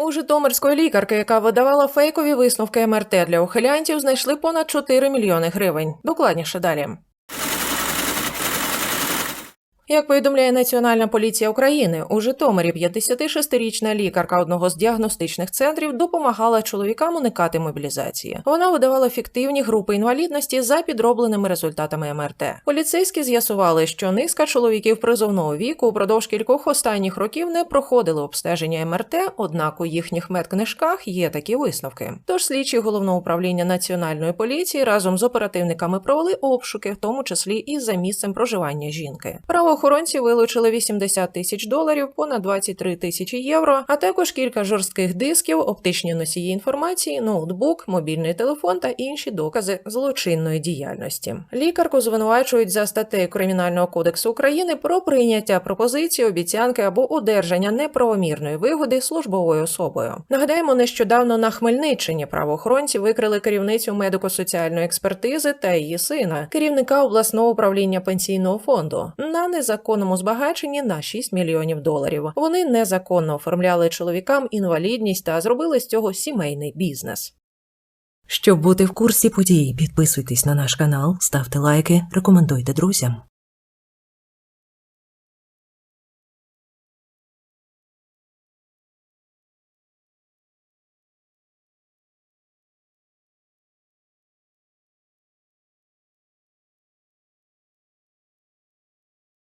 У Житомирської лікарки, яка видавала фейкові висновки МРТ для ухилянтів, знайшли понад 4 мільйони гривень. Докладніше далі. Як повідомляє Національна поліція України, у Житомирі 56-річна лікарка одного з діагностичних центрів допомагала чоловікам уникати мобілізації. Вона видавала фіктивні групи інвалідності за підробленими результатами МРТ. Поліцейські з'ясували, що низка чоловіків призовного віку упродовж кількох останніх років не проходили обстеження МРТ, однак у їхніх медкнижках є такі висновки. Тож слідчі головного управління національної поліції разом з оперативниками провели обшуки, в тому числі і за місцем проживання жінки. Правоохоронці вилучили 80 тисяч доларів, понад 23 тисячі євро, а також кілька жорстких дисків, оптичні носії інформації, ноутбук, мобільний телефон та інші докази злочинної діяльності. Лікарку звинувачують за статтею Кримінального кодексу України про прийняття пропозиції, обіцянки або одержання неправомірної вигоди службовою особою. Нагадаємо, нещодавно на Хмельниччині правоохоронці викрили керівницю медико-соціальної експертизи та її сина, керівника обласного управління пенсійного фонду, на незаконному збагаченні на 6 мільйонів доларів. Вони незаконно оформляли чоловікам інвалідність та зробили з цього сімейний бізнес. Щоб бути в курсі подій, підписуйтесь на наш канал, ставте лайки, рекомендуйте друзям.